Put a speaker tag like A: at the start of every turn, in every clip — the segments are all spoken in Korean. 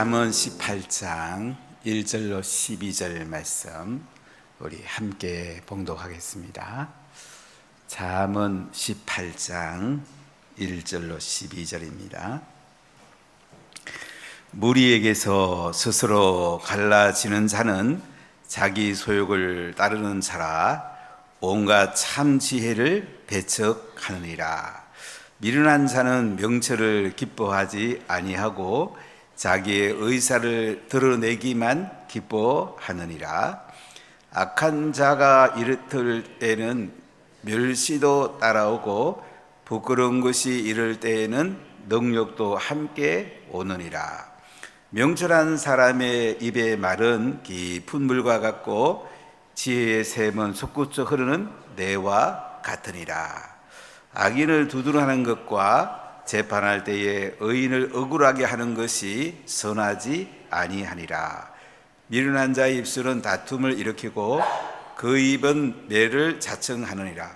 A: 잠언 18장 1절로 12절 말씀 우리 함께 봉독하겠습니다. 잠언 18장 1절로 12절입니다. 무리에게서 스스로 갈라지는 자는 자기 소욕을 따르는 자라 온갖 참 지혜를 배척하느니라. 미련한 자는 명철을 기뻐하지 아니하고 자기의 의사를 드러내기만 기뻐하느니라. 악한 자가 이르들 때는 멸시도 따라오고 부끄러운 것이 이를 때에는 능력도 함께 오느니라. 명철한 사람의 입의 말은 깊은 물과 같고 지혜의 샘은 솟구쳐 흐르는 내와 같으니라. 악인을 두드러하는 것과 재판할 때에 의인을 억울하게 하는 것이 선하지 아니하니라. 미련한 자의 입술은 다툼을 일으키고 그 입은 매를 자청하느니라.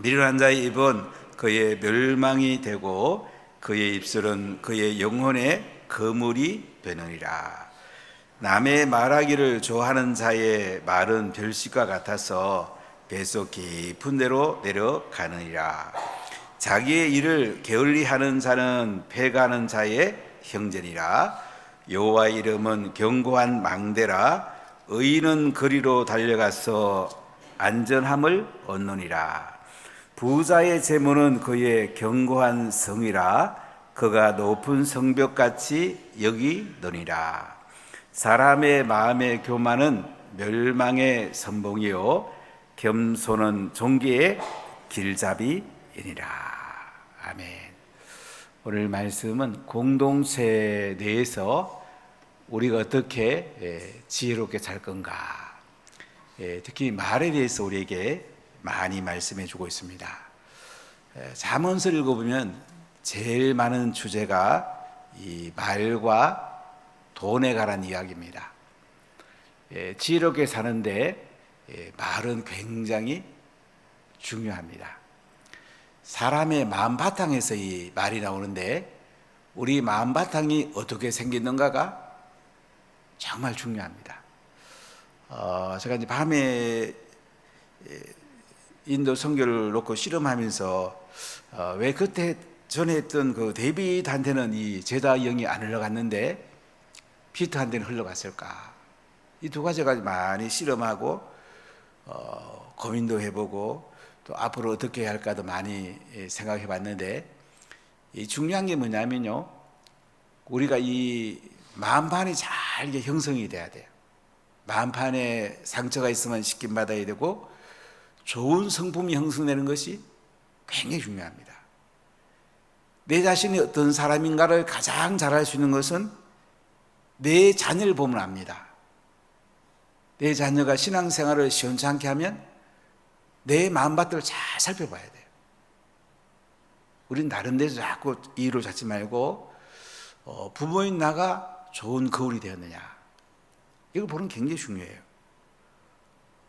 A: 미련한 자의 입은 그의 멸망이 되고 그의 입술은 그의 영혼의 거물이 되느니라. 남의 말하기를 좋아하는 자의 말은 별식과 같아서 배속 깊은 데로 내려가느니라. 자기의 일을 게을리하는 자는 패가는 자의 형제니라. 여호와 이름은 견고한 망대라. 의인은 거리로 달려가서 안전함을 얻느니라. 부자의 재물은 그의 견고한 성이라. 그가 높은 성벽같이 여기느니라. 사람의 마음의 교만은 멸망의 선봉이요 겸손은 종기의 길잡이 이니라. 아멘. 오늘 말씀은 공동체 내에서 우리가 어떻게 예, 지혜롭게 살 건가. 예, 특히 말에 대해서 우리에게 많이 말씀해 주고 있습니다. 예, 잠언서를 읽어보면 제일 많은 주제가 이 말과 돈에 관한 이야기입니다. 지혜롭게 사는데 말은 굉장히 중요합니다. 사람의 마음 바탕에서 이 말이 나오는데 우리 마음 바탕이 어떻게 생겼는가가 정말 중요합니다. 어, 제가 이제 밤에 인도 선교를 놓고 실험하면서 어, 왜 그때 전에 했던 그 데이비드한테는 이 제다 영이 안 흘러갔는데 피트 한테는 흘러갔을까? 이 두 가지가 많이 실험하고 어, 고민도 해보고 또 앞으로 어떻게 해야 할까도 많이 생각해 봤는데 이 중요한 게 뭐냐면요. 우리가 이 마음판이 잘 형성이 돼야 돼요. 마음판에 상처가 있으면 씻김 받아야 되고 좋은 성품이 형성되는 것이 굉장히 중요합니다. 내 자신이 어떤 사람인가를 가장 잘 알 수 있는 것은 내 자녀를 보면 압니다. 내 자녀가 신앙생활을 시원찮게 하면 내 마음밭을 잘 살펴봐야 돼요. 우린 데서 자꾸 이유를 찾지 말고 어, 부모인 나가 좋은 거울이 되었느냐. 이걸 보는 게 굉장히 중요해요.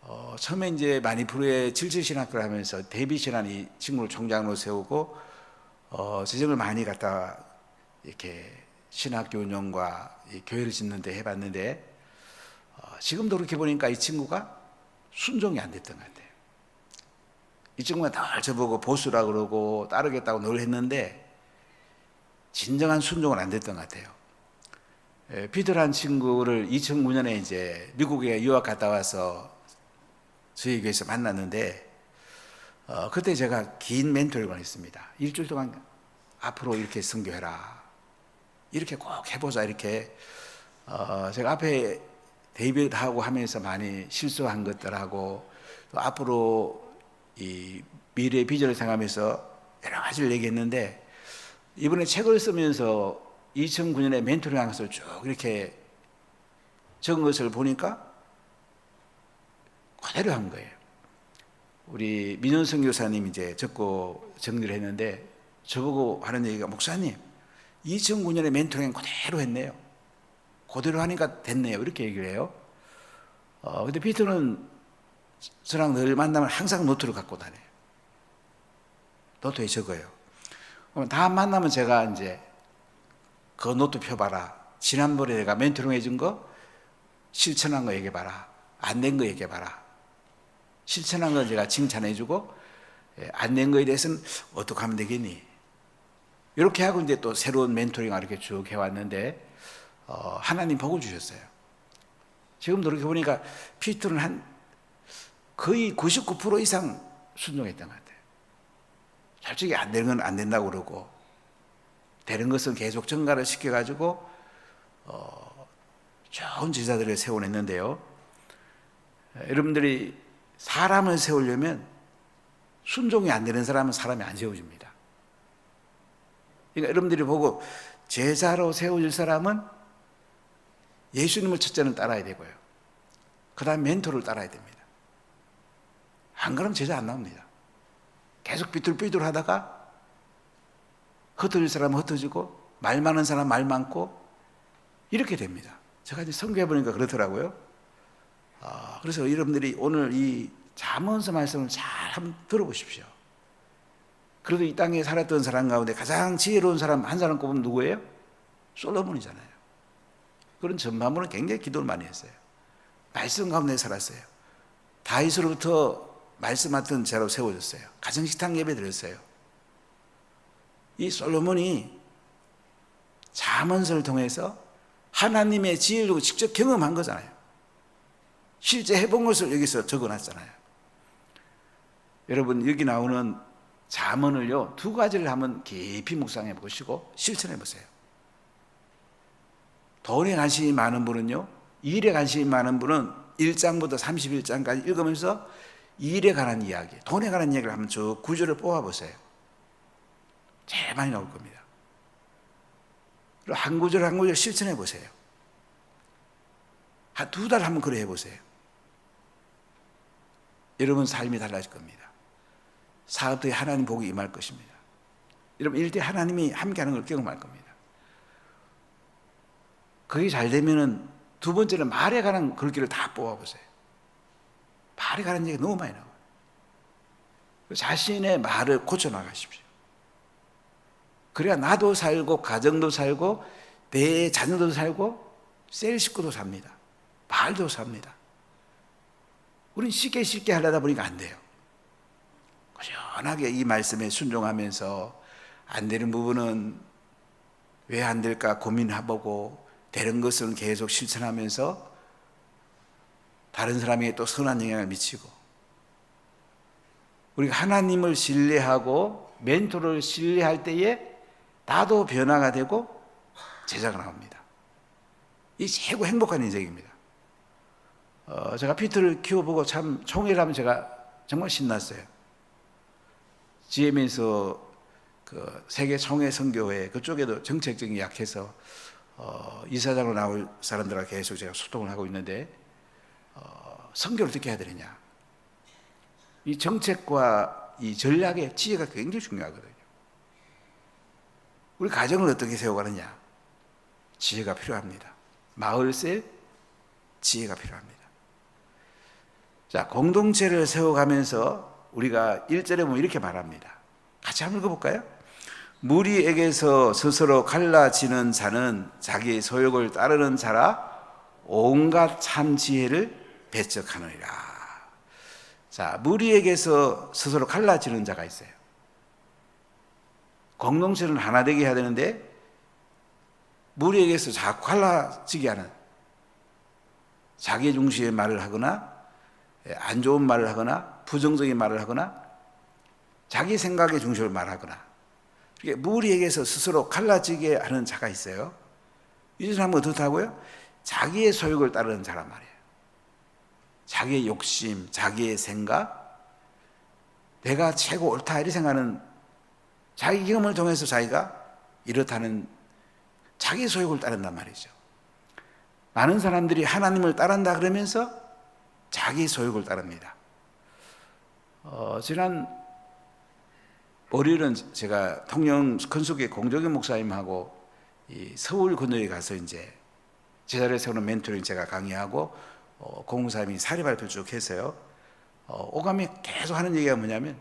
A: 어, 처음에 이제 마니프로의 질질신학교를 하면서 데뷔신한 친구를 총장으로 세우고 어, 재정을 많이 갖다 이렇게 신학교 운영과 교회를 짓는데 해봤는데 어, 지금도 그렇게 보니까 이 친구가 순종이 안 됐던 것 같아요. 이 친구가 늘 저보고 보수라 그러고 따르겠다고 늘 했는데 진정한 순종은 안 됐던 것 같아요. 예, 피터란 친구를 2009년에 이제 미국에 유학 갔다 와서 저희 교회에서 만났는데 어, 그때 제가 긴 멘토를 했습니다. 일주일 동안 앞으로 이렇게 선교해라. 이렇게 꼭 해보자. 이렇게 어, 제가 앞에 데이비드하고 하면서 많이 실수한 것들하고 또 앞으로 이 미래의 비전을 생각하면서 여러 가지를 얘기했는데 이번에 책을 쓰면서 2009년에 멘토링 하면서 쭉 이렇게 적은 것을 보니까 그대로 한 거예요. 우리 민현성 교사님 이제 적고 정리를 했는데 저보고 하는 얘기가 목사님 2009년에 멘토링 그대로 했네요. 그대로 하니까 됐네요. 이렇게 얘기를 해요. 어, 근데 피터는 저랑 늘 만나면 항상 노트를 갖고 다녀요. 노트에 적어요. 그럼 다음 만나면 제가 이제 그 노트 펴봐라. 지난번에 내가 멘토링 해준 거 실천한 거 얘기해봐라. 안 된 거 얘기해봐라. 실천한 건 제가 칭찬해주고 예, 안된 거에 대해서는 어떻게 하면 되겠니? 이렇게 하고 이제 또 새로운 멘토링을 이렇게 쭉 해왔는데 어, 하나님 복을 주셨어요. 지금 이렇게 보니까 피터는 한 거의 99% 이상 순종했던 것 같아요. 솔직히 안 되는 건 안 된다고 그러고 되는 것은 계속 증가를 시켜가지고 어, 좋은 제자들을 세워냈는데요. 여러분들이 사람을 세우려면 순종이 안 되는 사람은 사람이 안 세워집니다. 그러니까 여러분들이 보고 제자로 세워질 사람은 예수님을 첫째는 따라야 되고요. 그 다음 멘토를 따라야 됩니다. 안 그러면 제자 안 나옵니다. 계속 삐뚤삐뚤 하다가 흩어질 사람은 흩어지고 말 많은 사람 말 많고 이렇게 됩니다. 제가 이제 성경해 보니까 그렇더라고요. 아, 그래서 여러분들이 오늘 이 잠언서 말씀을 잘 한번 들어보십시오. 그래도 이 땅에 살았던 사람 가운데 가장 지혜로운 사람 한 사람 꼽으면 누구예요? 솔로몬이잖아요. 그런 전반부는 굉장히 기도를 많이 했어요. 말씀 가운데 살았어요. 다윗으로부터 말씀 맡은 자로 세워졌어요. 가정식탁 예배 드렸어요. 이 솔로몬이 잠언서를 통해서 하나님의 지혜를 직접 경험한 거잖아요. 실제 해본 것을 여기서 적어놨잖아요. 여러분 여기 나오는 잠언을요 두 가지를 한번 깊이 묵상해 보시고 실천해 보세요. 돈에 관심이 많은 분은요 일에 관심이 많은 분은 1장부터 31장까지 읽으면서 일에 관한 이야기, 돈에 관한 이야기를 한번 쭉 구절을 뽑아 보세요. 제일 많이 나올 겁니다. 한 구절 한 구절 실천해 보세요. 한 두 달 한번 그래 해 보세요. 여러분 삶이 달라질 겁니다. 사업도에 하나님 복이 임할 것입니다. 여러분 일대 하나님이 함께하는 걸 경험할 겁니다. 그게 잘 되면은 두 번째는 말에 관한 글귀를 다 뽑아보세요. 말에 관한 얘기 너무 많이 나와요. 자신의 말을 고쳐 나가십시오. 그래야 나도 살고 가정도 살고 내 자녀도 살고 셀 식구도 삽니다. 말도 삽니다. 우린 쉽게 쉽게 하려다 보니까 안 돼요. 꾸준하게 이 말씀에 순종하면서 안 되는 부분은 왜 안 될까 고민해보고 되는 것은 계속 실천하면서 다른 사람에게 또 선한 영향을 미치고 우리가 하나님을 신뢰하고 멘토를 신뢰할 때에 나도 변화가 되고 제자가 나옵니다. 이 최고 행복한 인생입니다. 어, 제가 피터를 키워보고 참 총회를 면 제가 정말 신났어요. GM에서 그 세계 총회 선교회 그쪽에도 정책적인 약해서 어, 이사장으로 나올 사람들과 계속 제가 소통을 하고 있는데 어, 선교를 어떻게 해야 되느냐? 이 정책과 이 전략의 지혜가 굉장히 중요하거든요. 우리 가정을 어떻게 세워가느냐? 지혜가 필요합니다. 마을세 지혜가 필요합니다. 자, 공동체를 세워가면서 우리가 1절에 보면 이렇게 말합니다. 같이 한번 읽어볼까요? 무리에게서 스스로 갈라지는 자는 자기 소욕을 따르는 자라 온갖 참 지혜를 배척하느니라. 자, 무리에게서 스스로 갈라지는 자가 있어요. 공동체는 하나 되게 해야 되는데 무리에게서 자꾸 갈라지게 하는 자기 중심의 말을 하거나 안 좋은 말을 하거나 부정적인 말을 하거나 자기 생각의 중심을 말하거나 무리에게서 스스로 갈라지게 하는 자가 있어요. 이 사람은 어떻다고요? 자기의 소욕을 따르는 자란 말이에요. 자기의 욕심, 자기의 생각, 내가 최고 옳다 이렇게 생각하는 자기 경험을 통해서 자기가 이렇다는 자기 소욕을 따른단 말이죠. 많은 사람들이 하나님을 따른다 그러면서 자기 소욕을 따릅니다. 어, 지난 월요일은 제가 통영 큰속의 공정현 목사님하고 이 서울 건너에 가서 이제 제자를 세우는 멘토링 제가 강의하고 어, 공무사님이 사례 발표 쭉 했어요. 어, 오감이 계속 하는 얘기가 뭐냐면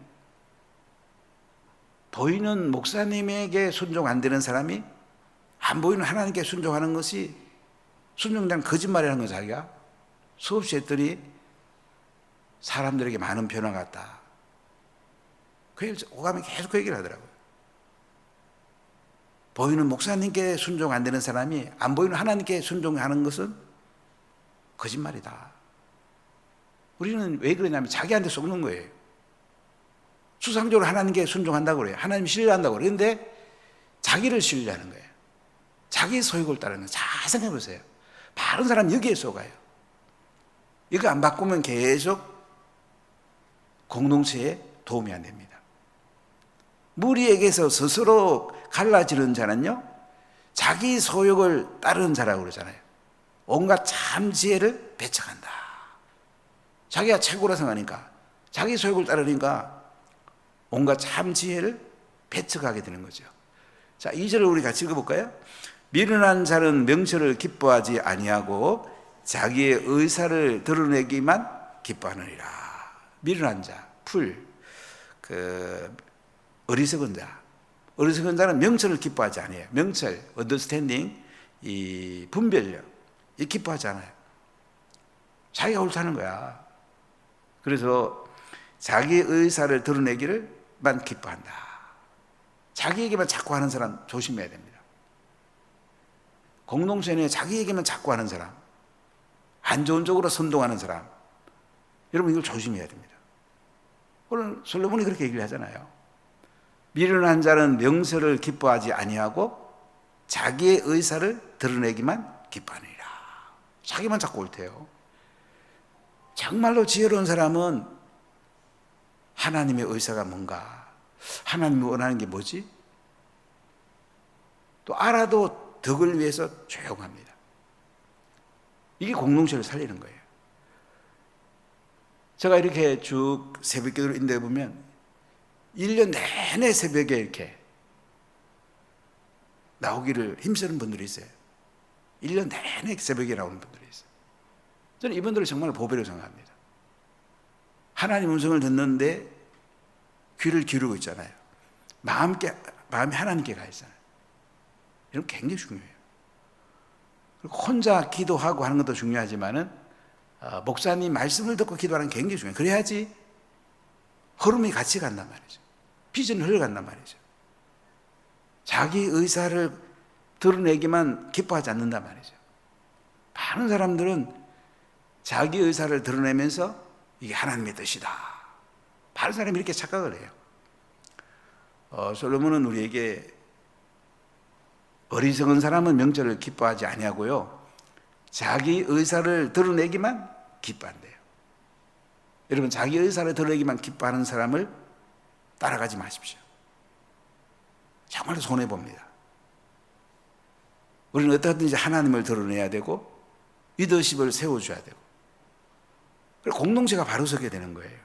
A: 보이는 목사님에게 순종 안 되는 사람이 안 보이는 하나님께 순종하는 것이 순종장 거짓말이라는 거 자기가 수없이 했더니 사람들에게 많은 변화가 왔다. 그 얘기를 오감이 계속 그 얘기를 하더라고요. 보이는 목사님께 순종 안 되는 사람이 안 보이는 하나님께 순종하는 것은 거짓말이다. 우리는 왜 그러냐면 자기한테 속는 거예요. 수상적으로 하나님께 순종한다고 그래요. 하나님 신뢰한다고 그래요. 그런데 자기를 신뢰하는 거예요. 자기 소욕을 따르는. 잘 생각해 보세요. 바른 사람 여기에 속아요. 이거 안 바꾸면 계속 공동체에 도움이 안 됩니다. 무리에게서 스스로 갈라지는 자는요, 자기 소욕을 따르는 자라고 그러잖아요. 온갖 참 지혜를 배척한다. 자기가 최고라 생각하니까, 자기 소욕을 따르니까 온갖 참 지혜를 배척하게 되는 거죠. 자, 2절을 우리 같이 읽어볼까요? 미련한 자는 명철을 기뻐하지 아니하고 자기의 의사를 드러내기만 기뻐하느니라. 미련한 자, 풀, 그 어리석은 자. 어리석은 자는 명철을 기뻐하지 않아요. 명철, 언더스탠딩, 이 분별력, 이 기뻐하지 않아요. 자기가 옳다는 거야. 그래서 자기 의사를 드러내기를만 기뻐한다. 자기에게만 자꾸 하는 사람 조심해야 됩니다. 공동체 내 자기에게만 자꾸 하는 사람, 안 좋은 쪽으로 선동하는 사람, 여러분 이걸 조심해야 됩니다. 오늘 솔로몬이 그렇게 얘기를 하잖아요. 미련한 자는 명설을 기뻐하지 아니하고 자기의 의사를 드러내기만 기뻐하느니라. 자기만 자꾸 옳대요. 정말로 지혜로운 사람은 하나님의 의사가 뭔가, 하나님이 원하는 게 뭐지? 또 알아도 덕을 위해서 조용합니다. 이게 공동체를 살리는 거예요. 제가 이렇게 쭉 새벽 기도를 인도해 보면 1년 내내 새벽에 이렇게 나오기를 힘쓰는 분들이 있어요. 1년 내내 새벽에 나오는 분들이 있어요. 저는 이분들을 정말 보배로 생각합니다. 하나님 음성을 듣는데 귀를 기울이고 있잖아요. 마음께, 마음이 하나님께 가 있잖아요. 이런 굉장히 중요해요. 혼자 기도하고 하는 것도 중요하지만은 어, 목사님 말씀을 듣고 기도하는 게 굉장히 중요해요. 그래야지 흐름이 같이 간단 말이죠. 비전이 흘러간단 말이죠. 자기 의사를 드러내기만 기뻐하지 않는단 말이죠. 많은 사람들은 자기 의사를 드러내면서 이게 하나님의 뜻이다. 많은 사람이 이렇게 착각을 해요. 어, 솔로몬은 우리에게 어리석은 사람은 명절을 기뻐하지 아니하고요. 자기 의사를 드러내기만 기뻐한대요. 여러분 자기 의사를 드러내기만 기뻐하는 사람을 따라가지 마십시오. 정말 손해 봅니다. 우리는 어떻게든지 하나님을 드러내야 되고 리더십을 세워줘야 되고 그래 공동체가 바로 서게 되는 거예요.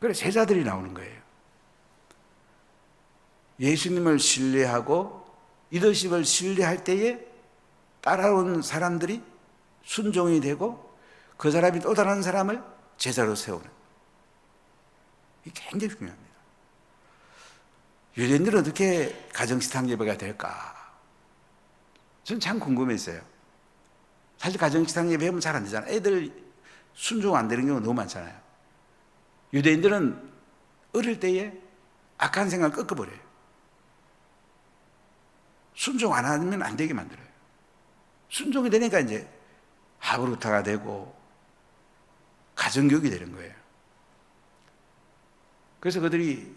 A: 그래 제자들이 나오는 거예요. 예수님을 신뢰하고 리더십을 신뢰할 때에 따라온 사람들이 순종이 되고 그 사람이 또 다른 사람을 제자로 세우는 이게 굉장히 중요합니다. 유대인들은 어떻게 가정식탁 예배가 될까? 저는 참 궁금했어요. 사실 가정식탁 예배 하면 잘 안 되잖아요. 애들 순종 안 되는 경우가 너무 많잖아요. 유대인들은 어릴 때에 악한 생각을 꺾어버려요. 순종 안 하면 안 되게 만들어요. 순종이 되니까 이제 하브루타가 되고 가정교육이 되는 거예요. 그래서 그들이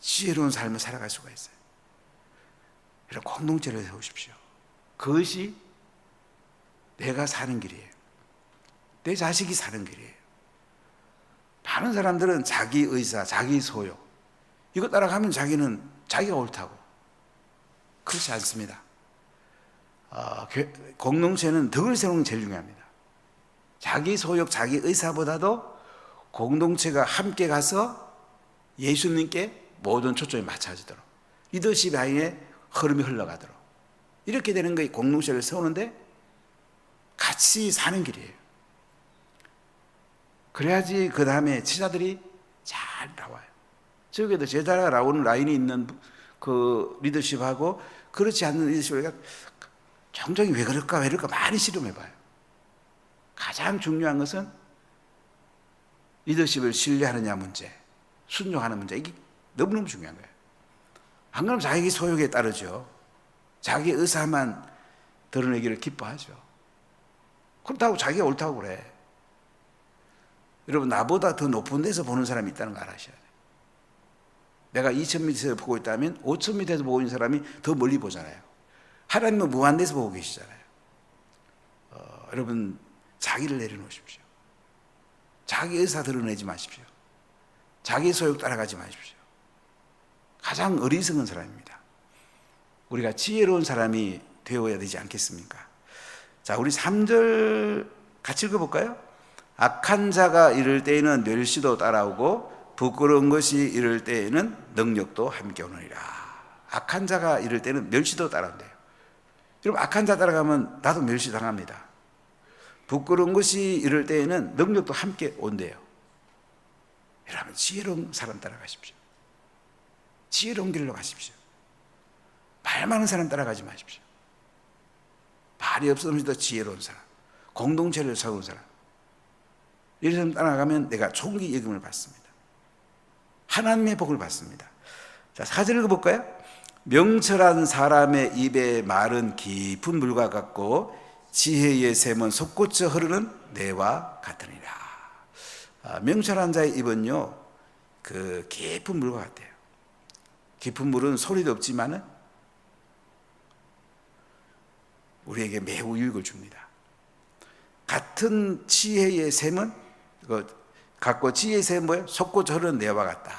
A: 지혜로운 삶을 살아갈 수가 있어요. 이런 공동체를 세우십시오. 그것이 내가 사는 길이에요. 내 자식이 사는 길이에요. 많은 사람들은 자기 의사, 자기 소욕, 이거 따라가면 자기는 자기가 옳다고. 그렇지 않습니다. 어, 공동체는 덕을 세우는 게 제일 중요합니다. 자기 소욕, 자기 의사보다도 공동체가 함께 가서 예수님께 모든 초점이 맞춰지도록 리더십 하에 흐름이 흘러가도록 이렇게 되는 게 공동체를 세우는데 같이 사는 길이에요. 그래야지 그 다음에 제자들이 잘 나와요. 저기에도 제자가 나오는 라인이 있는 그 리더십하고 그렇지 않는 리더십을 종종이 왜 그럴까 왜 그럴까 많이 실험해 봐요. 가장 중요한 것은 리더십을 신뢰하느냐 문제, 순종하는 문제 이게 너무너무 중요한 거예요. 안 그러면 자기 소욕에 따르죠. 자기 의사만 드러내기를 기뻐하죠. 그렇다고 자기가 옳다고 그래. 여러분 나보다 더 높은 데서 보는 사람이 있다는 거 알아셔야 돼요. 내가 2,000m에서 보고 있다면 5,000m에서 보고 있는 사람이 더 멀리 보잖아요. 하나님은 무한대에서 보고 계시잖아요. 어, 여러분 자기를 내려놓으십시오. 자기 의사 드러내지 마십시오. 자기 소욕 따라가지 마십시오. 가장 어리석은 사람입니다. 우리가 지혜로운 사람이 되어야 되지 않겠습니까? 자, 우리 3절 같이 읽어볼까요? 악한 자가 이럴 때에는 멸시도 따라오고 부끄러운 것이 이럴 때에는 능력도 함께 오느니라. 악한 자가 이럴 때는 멸시도 따라온대요. 여러분 악한 자 따라가면 나도 멸시 당합니다. 부끄러운 것이 이럴 때에는 능력도 함께 온대요. 여러분 지혜로운 사람 따라가십시오. 지혜로운 길로 가십시오. 말 많은 사람 따라가지 마십시오. 말이 없으면서도 지혜로운 사람, 공동체를 세운 사람. 이런 사람 따라가면 내가 총기 예금을 받습니다. 하나님의 복을 받습니다. 자, 사절 읽어볼까요? 명철한 사람의 입의 말은 깊은 물과 같고 지혜의 샘은 솟구쳐 흐르는 내와 같으니라. 아, 명철한 자의 입은요, 그 깊은 물과 같아요. 깊은 물은 소리도 없지만은 우리에게 매우 유익을 줍니다. 같은 지혜의 샘은 그 갖고 지혜의 샘은? 솟구쳐 흐르는 내와 같다.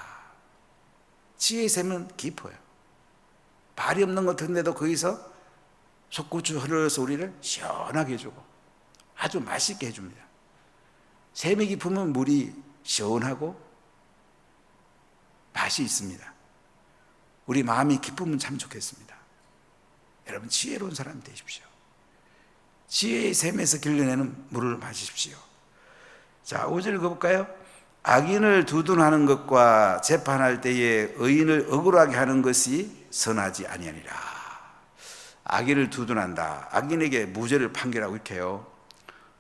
A: 지혜의 샘은 깊어요. 발이 없는 것 같은데도 거기서 솟구쳐 흘러서 우리를 시원하게 해주고 아주 맛있게 해줍니다. 샘이 깊으면 물이 시원하고 맛이 있습니다. 우리 마음이 기쁘면 참 좋겠습니다. 여러분 지혜로운 사람 되십시오. 지혜의 샘에서 길러내는 물을 마십시오. 자, 5절 읽어볼까요? 악인을 두둔하는 것과 재판할 때에 의인을 억울하게 하는 것이 선하지 아니하니라. 악인을 두둔한다. 악인에게 무죄를 판결하고 이렇게 해요.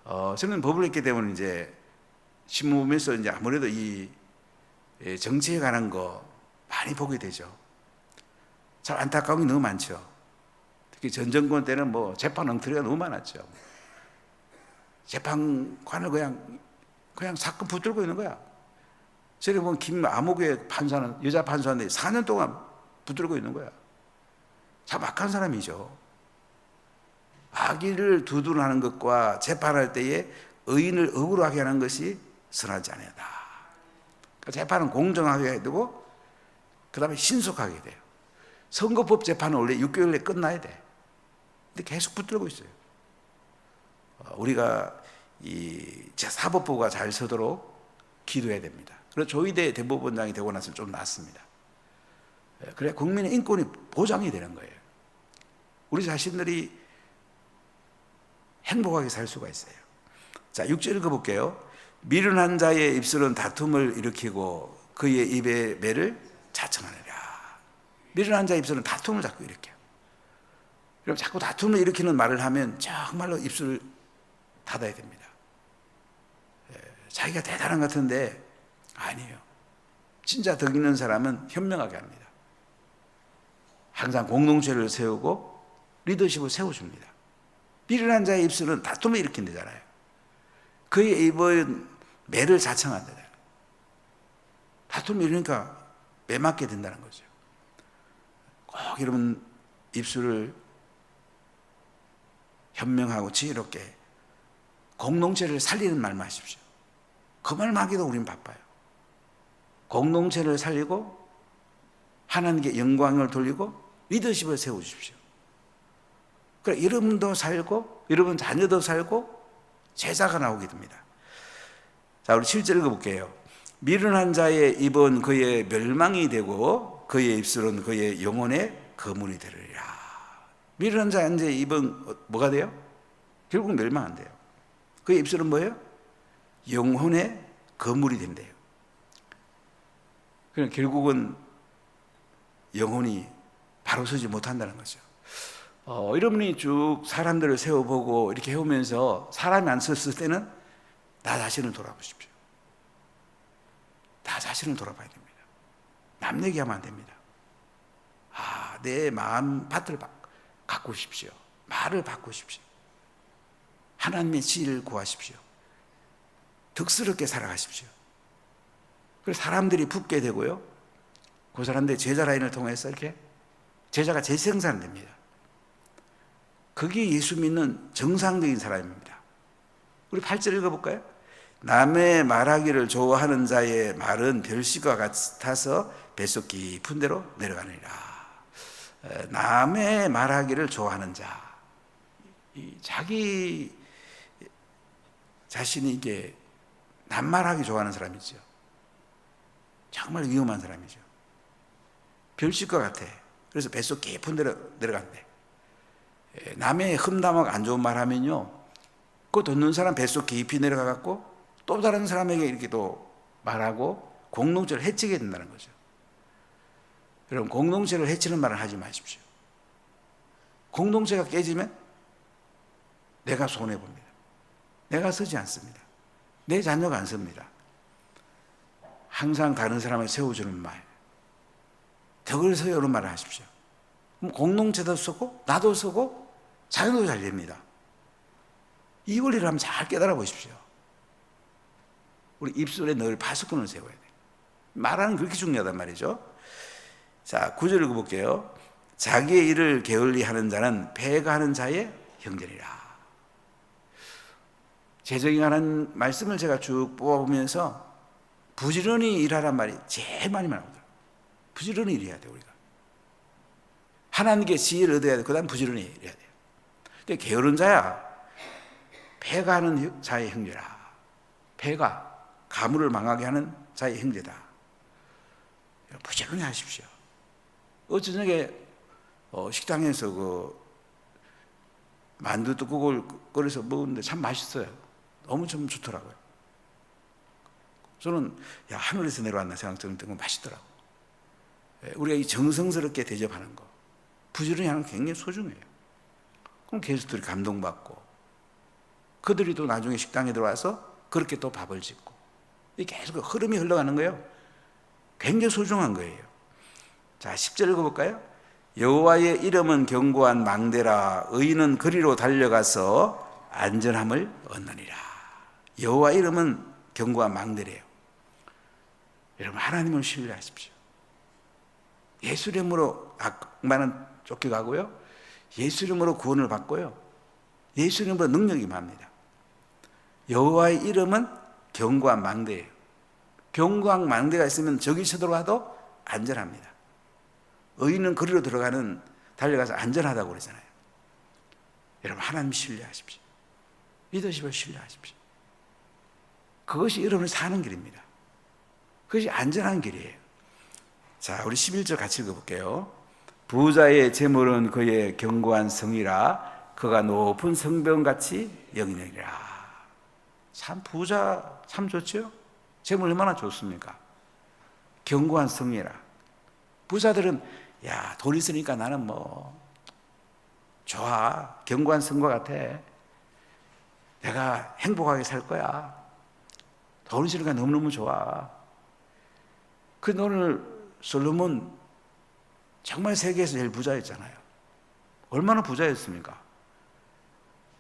A: 어, 저는 법을 했기 때문에 이제 신문 보면서 이제 아무래도 이 예, 정치에 관한 거 많이 보게 되죠. 참 안타까운 게 너무 많죠. 특히 전 정권 때는 뭐 재판 엉터리가 너무 많았죠. 재판관을 그냥 그냥 사건 붙들고 있는 거야. 저기 보면 김아목의 판사는 여자 판사인데 4년 동안 붙들고 있는 거야. 참 악한 사람이죠. 악의를 두둔하는 것과 재판할 때에 의인을 억울하게 하는 것이 선하지 아니하다. 그러니까 재판은 공정하게 해야 되고 그 다음에 신속하게 돼요. 선거법 재판은 원래 6개월 내에 끝나야 돼. 근데 계속 붙들고 있어요. 어, 우리가 이 사법부가 잘 서도록 기도해야 됩니다. 그래서 조희대 대법원장이 되고 나서 좀 낫습니다. 예, 그래 국민의 인권이 보장이 되는 거예요. 우리 자신들이 행복하게 살 수가 있어요. 자, 6절 읽어볼게요. 미련한 자의 입술은 다툼을 일으키고 그의 입의 매를 자청하느라. 미련한 자의 입술은 다툼을 자꾸 일으켜요. 그럼 자꾸 다툼을 일으키는 말을 하면 정말로 입술을 닫아야 됩니다. 예, 자기가 대단한 것 같은데 아니에요. 진짜 덕 있는 사람은 현명하게 합니다. 항상 공동체를 세우고 리더십을 세워줍니다. 미련한 자의 입술은 다툼을 일으킨다잖아요. 그의 입은 매를 자청한다. 다툼이 일으니까 매 맞게 된다는 거죠. 꼭 여러분 입술을 현명하고 지혜롭게 공동체를 살리는 말만 하십시오. 그 말만 하기도 우린 바빠요. 공동체를 살리고 하나님께 영광을 돌리고 리더십을 세워주십시오. 그래, 여러분도 살고, 여러분 자녀도 살고, 제자가 나오게 됩니다. 자, 우리 7절 읽어볼게요. 미련한 자의 입은 그의 멸망이 되고, 그의 입술은 그의 영혼의 거문이 되리라. 미련한 자의 입은 뭐가 돼요? 결국 멸망한대요. 그의 입술은 뭐예요? 영혼의 거물이 된대요. 그럼 결국은 영혼이 바로 서지 못한다는 거죠. 어, 여러분이 쭉 사람들을 세워보고 이렇게 해오면서 사람이 안 섰을 때는 나 자신을 돌아보십시오. 나 자신을 돌아봐야 됩니다. 남 얘기하면 안 됩니다. 아, 내 마음 밭을 바, 가꾸십시오. 말을 바꾸십시오. 하나님의 지혜를 구하십시오. 득스럽게 살아가십시오. 그래서 사람들이 붙게 되고요. 그 사람들 제자 라인을 통해서 이렇게 제자가 재생산됩니다. 그게 예수 믿는 정상적인 사람입니다. 우리 8절 읽어볼까요? 남의 말하기를 좋아하는 자의 말은 별시과 같아서 뱃속 깊은 데로 내려가느니라. 에, 남의 말하기를 좋아하는 자, 이 자기 자신이 이게 남말하기 좋아하는 사람이죠. 정말 위험한 사람이죠. 별식과 같아. 그래서 뱃속 깊은 데로 내려간대. 에, 남의 흠담하고 안 좋은 말 하면요. 그거 듣는 사람 뱃속 깊이 내려가 갖고 또 다른 사람에게 이렇게 또 말하고 공동체를 해치게 된다는 거죠. 여러분, 공동체를 해치는 말을 하지 마십시오. 공동체가 깨지면 내가 손해봅니다. 내가 서지 않습니다. 내 자녀가 안 섭니다. 항상 다른 사람을 세워주는 말, 덕을 서요는 말을 하십시오. 그럼 공동체도 서고, 나도 서고, 자녀도 잘 됩니다. 이 원리를 한번 잘 깨달아 보십시오. 우리 입술에 늘 파수꾼을 세워야 돼. 말하는 그렇게 중요하단 말이죠. 자, 구절 읽어볼게요. 자기의 일을 게을리 하는 자는 배가 하는 자의 형제니라. 재정의하는 말씀을 제가 쭉 뽑아보면서 부지런히 일하란 말이 제일 많이 나오더라고요. 부지런히 일해야 돼, 우리가. 하나님께 지혜를 얻어야 돼. 그 다음 부지런히 일해야 돼요. 근데 게으른 자야, 배가 하는 자의 형제라. 배가 가물을 망하게 하는 자의 형제다. 부지런히 하십시오. 어제 저녁에 어, 식당에서 그 만두 떡국을 끓여서 먹었는데 참 맛있어요. 너무 좀 좋더라고요. 저는 야 하늘에서 내려왔나 생각 들었는데 그 맛있더라고. 예, 우리가 이 정성스럽게 대접하는 거, 부지런히 하는 거 굉장히 소중해요. 그럼 게스트들이 감동받고 그들이 또 나중에 식당에 들어와서 그렇게 또 밥을 짓고 이 계속 흐름이 흘러가는 거예요. 굉장히 소중한 거예요. 자, 10절 읽어볼까요? 여호와의 이름은 견고한 망대라 의인은 그리로 달려가서 안전함을 얻느니라. 여호와 이름은 견고한 망대래요. 여러분 하나님을 신뢰하십시오. 예수 이름으로 악마는 쫓겨가고요. 예수 이름으로 구원을 받고요. 예수 이름으로 능력이 맙니다. 여호와의 이름은 견고한 망대예요. 견고한 망대가 있으면 적이 쳐들어와도 안전합니다. 의인은 거리로 들어가는 달려가서 안전하다고 그러잖아요. 여러분 하나님 신뢰하십시오. 리더십을 신뢰하십시오. 그것이 여러분이 사는 길입니다. 그것이 안전한 길이에요. 자, 우리 11절 같이 읽어볼게요. 부자의 재물은 그의 견고한 성이라 그가 높은 성병같이 여기느니라. 참 부자 참 좋죠? 재물 얼마나 좋습니까? 견고한 성이라. 부자들은 야, 돈 있으니까 나는 뭐 좋아. 견고한 성과 같아. 내가 행복하게 살 거야. 돈 있으니까 너무너무 좋아. 그 돈을 솔로몬 정말 세계에서 제일 부자였잖아요. 얼마나 부자였습니까?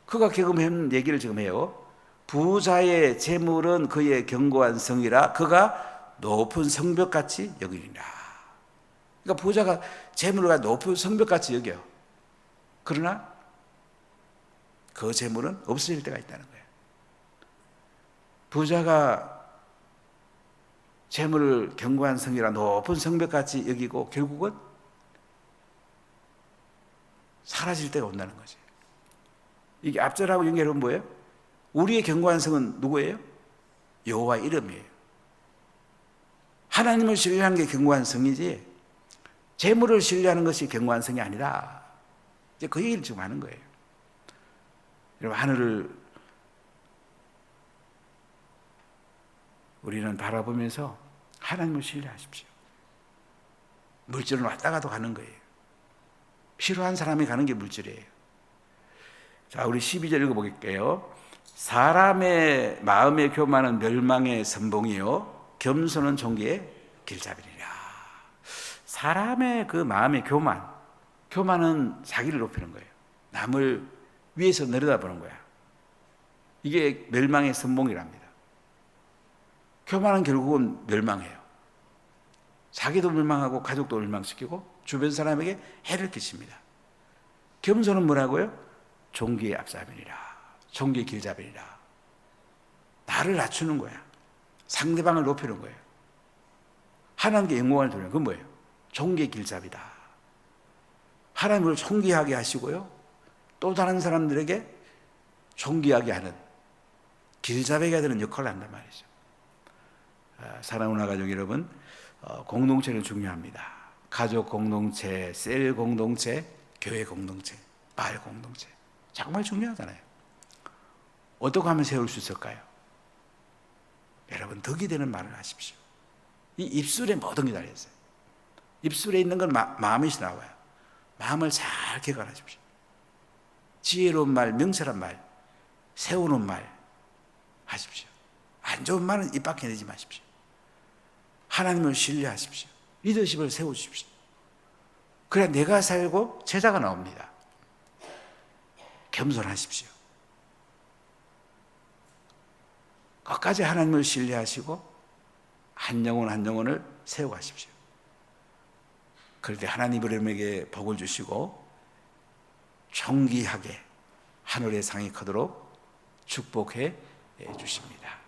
A: 그가 지금 얘기를 지금 해요. 부자의 재물은 그의 견고한 성이라 그가 높은 성벽같이 여기니라. 그러니까 부자가 재물을 높은 성벽같이 여겨. 그러나 그 재물은 없어질 때가 있다는 거예요. 부자가 재물을 견고한 성이라 높은 성벽같이 여기고 결국은 사라질 때가 온다는 거죠. 이게 앞절하고 연결은 뭐예요? 우리의 견고한 성은 누구예요? 여호와 이름이에요. 하나님을 신뢰하는 게 견고한 성이지 재물을 신뢰하는 것이 견고한 성이 아니라 이제 그 얘기를 지금 하는 거예요. 여러분 하늘을 우리는 바라보면서 하나님을 신뢰하십시오. 물질은 왔다 가도 가는 거예요. 필요한 사람이 가는 게 물질이에요. 자, 우리 12절 읽어볼게요. 사람의 마음의 교만은 멸망의 선봉이요 겸손은 종기의 길잡이니라. 사람의 그 마음의 교만, 교만은 자기를 높이는 거예요. 남을 위에서 내려다보는 거야. 이게 멸망의 선봉이랍니다. 교만은 결국은 멸망해요. 자기도 멸망하고 가족도 멸망시키고 주변 사람에게 해를 끼칩니다. 겸손은 뭐라고요? 종기의 앞사람이니라. 종기의 길잡이니라. 나를 낮추는 거야. 상대방을 높이는 거예요. 하나님께 영광을 돌리는 그건 뭐예요? 종기의 길잡이다. 하나님을 존귀하게 하시고요. 또 다른 사람들에게 존귀하게 하는 길잡이가 되는 역할을 한단 말이죠. 아, 사랑하는 가족 여러분, 어, 공동체는 중요합니다. 가족 공동체, 셀 공동체, 교회 공동체, 마을 공동체. 정말 중요하잖아요. 어떻게 하면 세울 수 있을까요? 여러분, 덕이 되는 말을 하십시오. 이 입술에 모든 게 달려있어요. 입술에 있는 건 마, 마음에서 나와요. 마음을 잘 개관하십시오. 지혜로운 말, 명철한 말, 세우는 말 하십시오. 안 좋은 말은 입 밖에 내지 마십시오. 하나님을 신뢰하십시오. 리더십을 세우십시오. 그래 내가 살고 제자가 나옵니다. 겸손하십시오. 끝까지 하나님을 신뢰하시고 한 영혼 한 영혼을 세워가십시오. 그럴 때 하나님 여러분에게 복을 주시고 정기하게 하늘의 상이 크도록 축복해 주십니다.